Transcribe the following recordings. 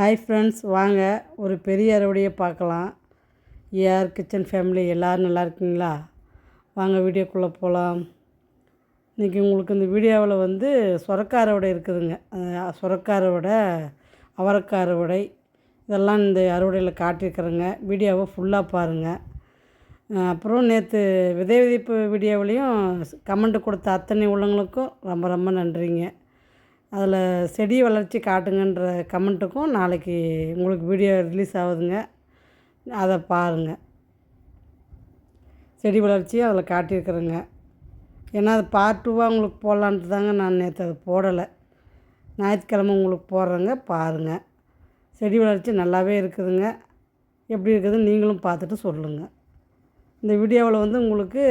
Hi friends வாங்க ஒரு பெரிய அறுவடையை பார்க்கலாம். ஏஆர் கிச்சன் ஃபேமிலி எல்லோரும் நல்லா இருக்கீங்களா? வாங்க வீடியோக்குள்ளே போகலாம் இன்றைக்கி உங்களுக்கு இந்த வீடியோவில் வந்து சுரக்காய் அறுவடை இருக்குதுங்க. அஹ் சுரக்காய் அறுவடை அவரைக்காய் அறுவடை இதெல்லாம் இந்த அறுவடையில் காட்டியிருக்கிறேங்க. வீடியோவை ஃபுல்லாக பாருங்கள் அப்புறம் நேற்று விதை விதைப்பு வீடியோவிலையும் கமெண்ட் கொடுத்த அத்தனை உள்ளவங்களுக்கும் ரொம்ப ரொம்ப நன்றிங்க. அதில் செடி வளர்ச்சி காட்டுங்கன்ற கமெண்ட்டுக்கும் நாளைக்கு உங்களுக்கு வீடியோ ரிலீஸ் ஆகுதுங்க. அதை பாருங்கள் செடி வளர்ச்சியை அதில் காட்டியிருக்கிறேங்க. ஏன்னா அது பார்ட் டூவாக உங்களுக்கு போடலான்ட்டு தாங்க நான் நேற்று அதை போடலை. ஞாயிற்றுக்கிழமை உங்களுக்கு போடுறேங்க பாருங்கள் செடி வளர்ச்சி நல்லாவே இருக்குதுங்க. எப்படி இருக்குதுன்னு நீங்களும் பார்த்துட்டு சொல்லுங்கள் இந்த வீடியோவில் வந்து உங்களுக்கு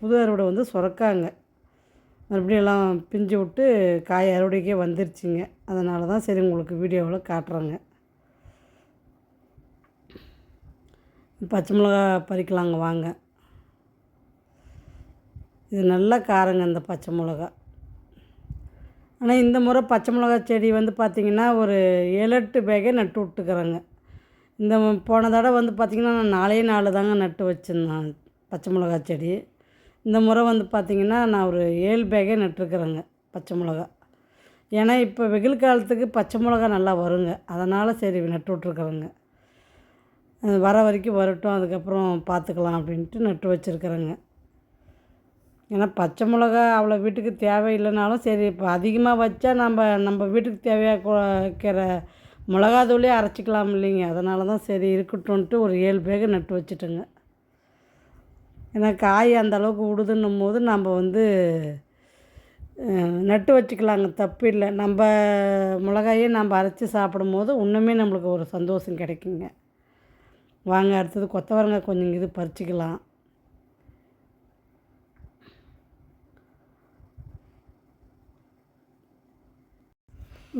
புது அறுவடை வந்து சுரக்காங்க. மறுபடியும் எல்லாம் பிஞ்சு விட்டு காய் அறுவடைக்கே வந்துருச்சுங்க. அதனால தான் சரி உங்களுக்கு வீடியோவில் காட்டுறேங்க. பச்சை மிளகா பறிக்கலாங்க வாங்க. இது நல்ல காரங்க இந்த பச்சை மிளகா. ஆனால் இந்த முறை பச்சை மிளகா செடி வந்து பார்த்திங்கன்னா ஒரு ஏழு எட்டு பேகே நட்டு விட்டுக்கிறேங்க. இந்த போன தடவை வந்து பார்த்திங்கன்னா நான் நாலே நாலு தாங்க நட்டு வச்சுருந்தேன் பச்சை மிளகா செடி. இந்த முறை வந்து பார்த்திங்கன்னா நான் ஒரு ஏழு பேகே நட்டுருக்குறேங்க பச்சை மிளகா. ஏன்னா இப்போ வெயில் காலத்துக்கு பச்சை மிளகா நல்லா வருங்க. அதனால் சரி நட்டு விட்ருக்குறேங்க அது வர வரைக்கும் வரட்டும் அதுக்கப்புறம் பார்த்துக்கலாம் அப்படின்ட்டு நட்டு வச்சுருக்குறேங்க. ஏன்னா பச்சை மிளகா அவ்வளோ வீட்டுக்கு தேவையில்லைனாலும் சரி இப்போ அதிகமாக வச்சா நம்ம நம்ம வீட்டுக்கு தேவையாக வைக்கிற மிளகாத்தூளே அரைச்சிக்கலாம் இல்லைங்க. அதனால தான் சரி இருக்கட்டும்ன்ட்டு ஒரு ஏழு பேக நட்டு வச்சுட்டேங்க. ஏன்னா காய் அந்த அளவுக்கு விடுதுன்னும் போது நம்ம வந்து நட்டு வச்சுக்கலாங்க. தப்பு இல்லை. நம்ம மிளகாயே நம்ம அரைச்சி சாப்பிடும் போது இன்னுமே நம்மளுக்கு ஒரு சந்தோஷம் கிடைக்குங்க. வாங்க அடுத்தது கொத்தவரங்காய் கொஞ்சம் இது பறிச்சிக்கலாம்.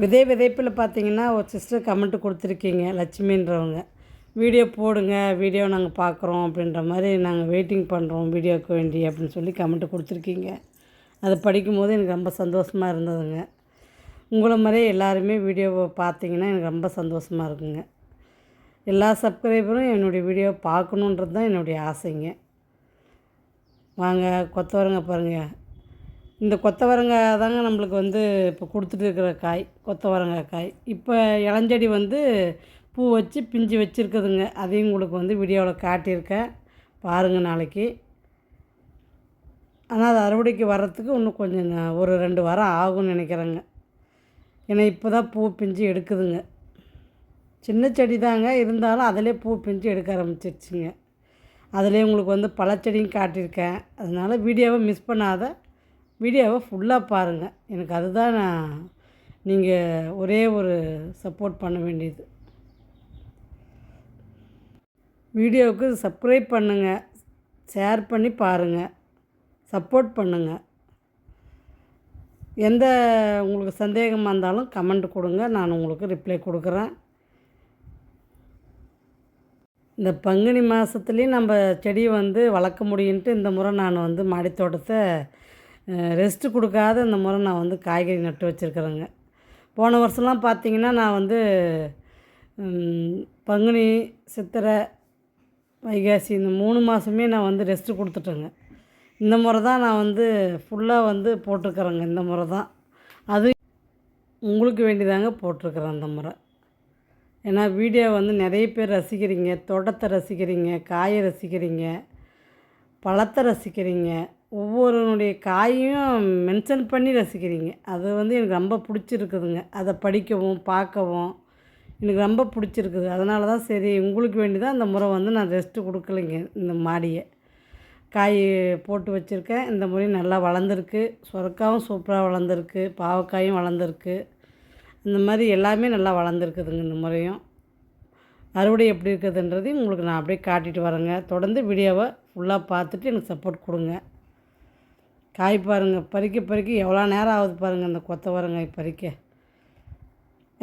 விதை விதைப்பில் பார்த்தீங்கன்னா ஒரு சிஸ்டர் கமெண்ட் கொடுத்துருக்கீங்க லட்சுமின்றவங்க. வீடியோ போடுங்க வீடியோ நாங்கள் பார்க்குறோம் அப்படின்ற மாதிரி நாங்கள் வெயிட்டிங் பண்ணுறோம் வீடியோக்கு வேண்டி அப்படின்னு சொல்லி கமெண்ட் கொடுத்துருக்கீங்க. அதை படிக்கும்போது எனக்கு ரொம்ப சந்தோஷமாக இருந்ததுங்க. உங்களை மாதிரியே எல்லாருமே வீடியோவை பார்த்தீங்கன்னா எனக்கு ரொம்ப சந்தோஷமாக இருக்குங்க. எல்லா சப்ஸ்கிரைபரும் என்னுடைய வீடியோ பார்க்கணுன்றது தான் என்னுடைய ஆசைங்க. வாங்க கொத்தவரங்க பாருங்கள் இந்த கொத்தவரங்காய் தாங்க நம்மளுக்கு வந்து இப்போ கொடுத்துட்டு இருக்கிற காய் கொத்தவரங்காய் காய். இப்போ இளஞ்செடி வந்து பூ வச்சு பிஞ்சு வச்சுருக்குதுங்க. அதையும் உங்களுக்கு வந்து வீடியோவில் காட்டியிருக்கேன். பாருங்கள் நாளைக்கு. ஆனால் அது அறுவடைக்கு வர்றதுக்கு இன்னும் கொஞ்சம் ஒரு ரெண்டு வாரம் ஆகும்னு நினைக்கிறேங்க. ஏன்னா இப்போ தான் பூ பிஞ்சு எடுக்குதுங்க. சின்ன செடி தாங்க. இருந்தாலும் அதிலே பூ பிஞ்சு எடுக்க ஆரம்பிச்சிருச்சுங்க. அதிலே உங்களுக்கு வந்து பழச்செடியும் காட்டியிருக்கேன். அதனால் வீடியோவை மிஸ் பண்ணாத வீடியோவை ஃபுல்லாக பாருங்கள் எனக்கு அதுதான் நான் நீங்கள் ஒரே ஒரு சப்போர்ட் பண்ண வேண்டியது. வீடியோவுக்கு சப்ஸ்கிரைப் பண்ணுங்கள் ஷேர் பண்ணி பாருங்கள் சப்போர்ட் பண்ணுங்கள் எந்த உங்களுக்கு சந்தேகமாக இருந்தாலும் கமெண்ட் கொடுங்க. நான் உங்களுக்கு ரிப்ளை கொடுக்குறேன். இந்த பங்குனி மாதத்துலேயும் நம்ம செடியை வந்து வளர்க்க முடியுன்ட்டு இந்த முறை நான் வந்து மாடித்தோட்டத்தை ரெஸ்ட்டு கொடுக்காத இந்த முறை நான் வந்து காய்கறி நட்டு வச்சுருக்குறேங்க. போன வருஷம்லாம் பார்த்திங்கன்னா நான் வந்து பங்குனி சித்திரை வைகாசி இந்த மூணு மாதமே நான் வந்து ரெஸ்ட்டு கொடுத்துட்டேங்க. இந்த முறை தான் நான் வந்து ஃபுல்லாக வந்து போட்டிருக்கிறேங்க இந்த முறை தான் அது உங்களுக்கு வேண்டிதாங்க போட்டிருக்கிறேன் அந்த முறை. ஏன்னா வீடியோ வந்து நிறைய பேர் ரசிக்கிறீங்க தோட்டத்தை ரசிக்கிறீங்க காயை ரசிக்கிறீங்க பழத்தை ரசிக்கிறீங்க ஒவ்வொருனுடைய காயையும் மென்ஷன் பண்ணி ரசிக்கிறீங்க. அது வந்து எனக்கு ரொம்ப பிடிச்சிருக்குதுங்க. அதை படிக்கவும் பார்க்கவும் எனக்கு ரொம்ப பிடிச்சிருக்குது. அதனால தான் சரி உங்களுக்கு வேண்டி தான் இந்த முறை வந்து நான் ரெஸ்ட்டு கொடுக்கலைங்க இந்த மாடியை. காய் போட்டு வச்சுருக்கேன். இந்த முறை நல்லா வளர்ந்துருக்கு. சொரக்காவும் சூப்பராக வளர்ந்துருக்கு. பாவக்காயும் வளர்ந்துருக்கு. இந்த மாதிரி எல்லாமே நல்லா வளர்ந்துருக்குதுங்க இந்த முறையும். அறுவடை எப்படி இருக்குதுன்றதையும் உங்களுக்கு நான் அப்படியே காட்டிட்டு வரேங்க. தொடர்ந்து வீடியோவை ஃபுல்லாக பார்த்துட்டு எனக்கு சப்போர்ட் கொடுங்க. காய் பாருங்கள் பறிக்க பறிக்க எவ்வளோ நேரம் ஆகுது பாருங்கள் இந்த கொத்தவரங்காய் பறிக்க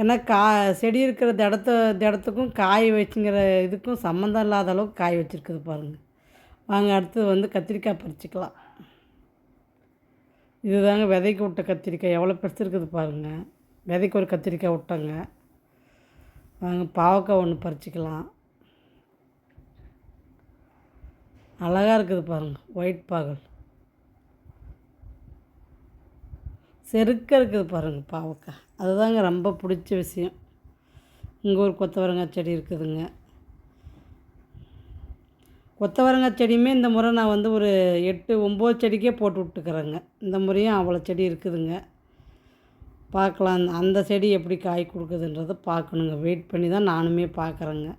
ஏன்னா கா செடி இருக்கிற இடத்த இடத்துக்கும் காய் வச்சுங்கிற இதுக்கும் சம்மந்தம் இல்லாத அளவுக்கு காய் வச்சுருக்குது பாருங்கள் வாங்க அடுத்தது வந்து கத்திரிக்காய் பறிச்சுக்கலாம். இதுதாங்க விதைக்கு விட்ட கத்திரிக்காய். எவ்வளோ பெருசு இருக்குது பாருங்கள் விதைக்கு ஒரு கத்திரிக்காய் விட்டாங்க. வாங்க பாவக்காய் ஒன்று பறிச்சிக்கலாம். அழகாக இருக்குது பாருங்கள் ஒயிட் பாகல். செருக்க இருக்குது பாருங்கள் பாவக்காய். அதுதாங்க ரொம்ப பிடிச்ச விஷயம். இங்கே ஒரு கொத்தவரங்காய் செடி இருக்குதுங்க. கொத்தவரங்காய் செடியுமே இந்த முறை நான் வந்து ஒரு எட்டு ஒம்பது செடிக்கே போட்டு விட்டுக்கிறேங்க. இந்த முறையும் அவ்வளோ செடி இருக்குதுங்க. பார்க்கலாம் அந்த செடி எப்படி காய் கொடுக்குதுன்றதை பார்க்கணுங்க. வெயிட் பண்ணி தான் நானுமே பார்க்குறேங்க.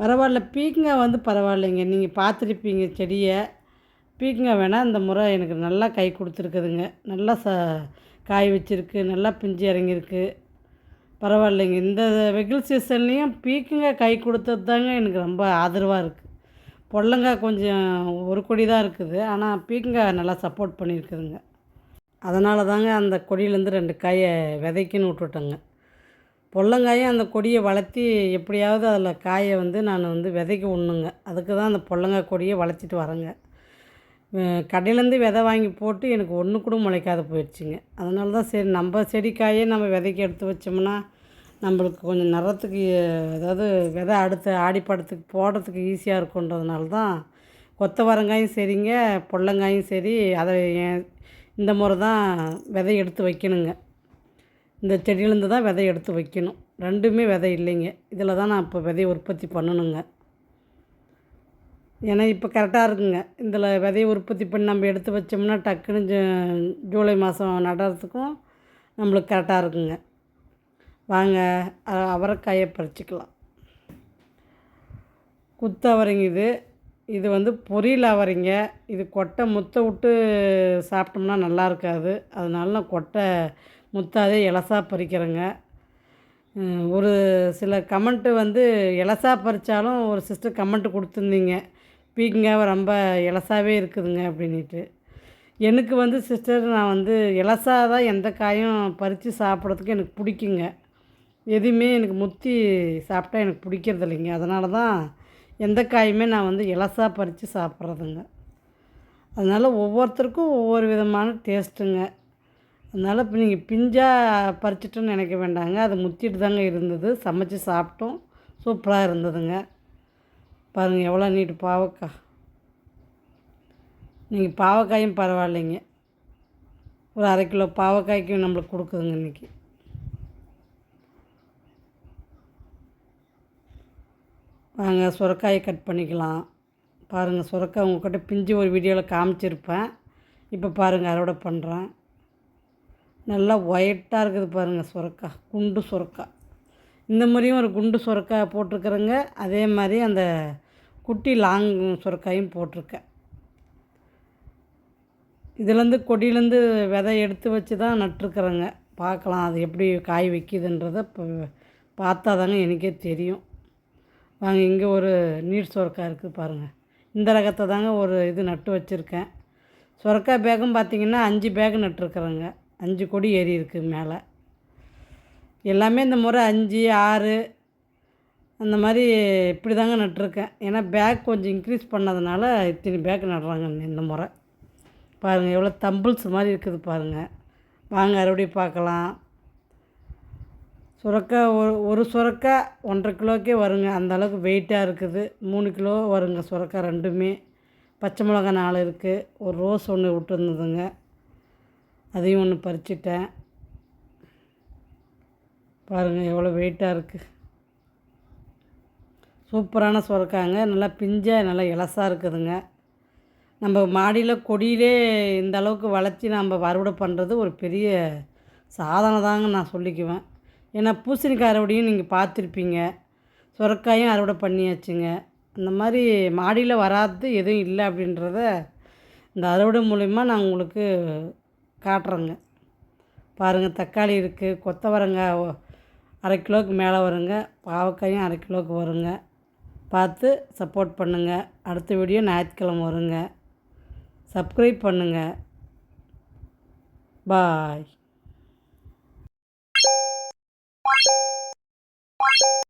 பரவாயில்ல பீக்கங்காய் வந்து பரவாயில்லைங்க. நீங்கள் பார்த்துருப்பீங்க செடியை. பீக்கங்க வேணால் இந்த முறை எனக்கு நல்லா கை கொடுத்துருக்குதுங்க. நல்லா ச காய் வச்சிருக்கு நல்லா பிஞ்சு இறங்கியிருக்கு. பரவாயில்லைங்க. இந்த வெயில் சீசன்லேயும் பீக்கங்காய் கை கொடுத்தது தாங்க எனக்கு ரொம்ப ஆதரவாக இருக்குது பொடலங்காய் கொஞ்சம் ஒரு கொடி தான் இருக்குது. ஆனால் பீக்கங்காய் நல்லா சப்போர்ட் பண்ணியிருக்குதுங்க. அதனால தாங்க அந்த கொடியிலேருந்து ரெண்டு காயை விதைக்குன்னு விட்டுட்டேங்க. பொல்லங்காயும் அந்த கொடியை வளர்த்தி எப்படியாவது அதில் காயை வந்து நான் வந்து விதைக்க விடணுங்க அதுக்கு தான் அந்த பொல்லங்காய் கொடியை வளர்த்திட்டு வரேங்க. கடையிலேருந்து விதை வாங்கி போட்டு எனக்கு ஒன்று கூட முளைக்காத போயிடுச்சுங்க. அதனால தான் சரி நம்ம செடிக்காயே நம்ம விதைக்கு எடுத்து வச்சோம்னா நம்மளுக்கு கொஞ்சம் நிறத்துக்கு அதாவது விதை அடுத்த ஆடிப்படத்துக்கு போடுறதுக்கு ஈஸியாக இருக்குன்றதுனால தான் கொத்தவரங்காயும் சரிங்க பொள்ளங்காயும் சரி அதை இந்த முறை தான் விதை எடுத்து வைக்கணுங்க. இந்த செடியிலேருந்து தான் விதை எடுத்து வைக்கணும். ரெண்டுமே விதை இல்லைங்க. இதில் தான் நான் இப்போ விதையை உற்பத்தி பண்ணணுங்க. ஏன்னா இப்போ கரெக்டாக இருக்குங்க. இதில் விதைய உற்பத்தி பண்ணி நம்ம எடுத்து வச்சோம்னா டக்குன்னு ஜூ ஜூலை மாதம் நடுறதுக்கும் நம்மளுக்கு கரெக்டாக இருக்குங்க. வாங்க அவரைக்காயை பறிச்சிக்கலாம். குத்து அவரைங்க இது. இது வந்து பொரியல் அவரைங்க. இது கொட்டை முத்தை விட்டு சாப்பிட்டோம்னா நல்லா இருக்காது. அதனால நான் கொட்டை முத்தாதே இலசா பறிக்கிறேங்க. ஒரு சில கமெண்ட்டு வந்து இலசா பறித்தாலும் ஒரு சிஸ்டர் கமெண்ட்டு கொடுத்துருந்தீங்க. பீக்கங்காய் ரொம்ப இலசாகவே இருக்குதுங்க அப்படின்ட்டு எனக்கு வந்து சிஸ்டர் நான் வந்து இலசாக தான் எந்த காயும் பறித்து சாப்பிட்றதுக்கு எனக்கு பிடிக்குங்க. எதுவுமே எனக்கு முத்தி சாப்பிட்டா எனக்கு பிடிக்கிறது இல்லைங்க அதனால தான் எந்த காயுமே நான் வந்து இலசாக பறித்து சாப்பிட்றதுங்க. அதனால் ஒவ்வொருத்தருக்கும் ஒவ்வொரு விதமான டேஸ்ட்டுங்க. அதனால் இப்போ நீங்கள் பிஞ்சாக பறிச்சிட்டோன்னு நினைக்க வேண்டாங்க. அது முத்திட்டு தாங்க இருந்தது. சமைச்சு சாப்பிட்டோம். சூப்பராக இருந்ததுங்க. பாருங்கள் எவ்வளோ நீட்டு பாவக்காய். நீங்கள் பாவக்காயும் பரவாயில்லைங்க. ஒரு அரை கிலோ பாவக்காய்க்கும் நம்மளுக்கு கொடுக்குதுங்க இன்றைக்கி வாங்க சுரக்காயை கட் பண்ணிக்கலாம். பாருங்கள் சுரக்காய் உங்கள்கிட்ட பிஞ்சு ஒரு வீடியோவில் காமிச்சிருப்பேன். இப்போ பாருங்கள் அறுவடை பண்ணுறேன் நல்லா ஒயிட்டாக இருக்குது பாருங்கள் சுரக்காய் குண்டு சுரக்காய் இந்த மாதிரியும் ஒரு குண்டு சுரக்காய் போட்டிருக்குறேங்க. அதே மாதிரி அந்த குட்டி லாங் சுரக்காயும் போட்டிருக்கேன். இதுலேருந்து கொடியிலேருந்து விதை எடுத்து வச்சு தான் நட்டுருக்குறேங்க. பார்க்கலாம் அது எப்படி காய் வைக்கிதுன்றதை இப்போ பார்த்தா தாங்க எனக்கே தெரியும். வாங்க இங்கே ஒரு நீர் சுரக்காய் இருக்குது பாருங்கள் இந்த ரகத்தை தாங்க ஒரு இது நட்டு வச்சுருக்கேன். சுரக்காய் பேக்கும் பார்த்திங்கன்னா அஞ்சு பேக் நட்டுருக்குறேங்க. அஞ்சு கொடி ஏறி இருக்குது மேலே. எல்லாமே இந்த முறை அஞ்சு ஆறு அந்த மாதிரி இப்படி தாங்க நட்டிருக்கேன். ஏன்னா பேக் கொஞ்சம் இன்க்ரீஸ் பண்ணதுனால இத்தனை பேக் நடுறாங்க இந்த முறை. பாருங்கள் எவ்வளோ தம்பிள்ஸ் மாதிரி இருக்குது பாருங்கள் வாங்க அறுவடை பார்க்கலாம். சுரக்கா ஒரு ஒரு சுரக்கா ஒன்றரை கிலோக்கே வருங்க. அந்தளவுக்கு வெயிட்டாக இருக்குது. மூணு கிலோ வருங்க சுரக்கா ரெண்டுமே. பச்சை மிளகா நாலு இருக்குது ஒரு ரோஸ் ஒன்று விட்டுருந்ததுங்க. அதையும் ஒன்று பறிச்சிட்டேன். பாருங்கள் எவ்வளோ வெயிட்டாக இருக்குது சூப்பரான சுரக்காங்க. நல்லா பிஞ்சாக நல்லா இலசாக இருக்குதுங்க. நம்ம மாடியில் கொடியிலே இந்த அளவுக்கு வளர்த்தி நம்ம அறுவடை பண்ணுறது ஒரு பெரிய சாதனை தாங்க நான் சொல்லிக்குவேன். ஏன்னா பூசணிக்காய் அறுவடையும் நீங்கள் பார்த்துருப்பீங்க. சுரக்காயும் அறுவடை பண்ணியாச்சுங்க. அந்த மாதிரி மாடியில் வராது எதுவும் இல்லை அப்படின்றத இந்த அறுவடை மூலிமா நான் உங்களுக்கு காட்டுறேங்க. பாருங்கள் தக்காளி இருக்குது கொத்தவரங்காய் அரை கிலோவுக்கு மேலே வருங்க பாவக்காயும் அரை கிலோவுக்கு வருங்க. பார்த்து சப்போர்ட் பண்ணுங்கள் அடுத்த வீடியோ ஞாயிற்றுக்கிழமை வருங்க. சப்ஸ்கிரைப் பண்ணுங்கள் பாய்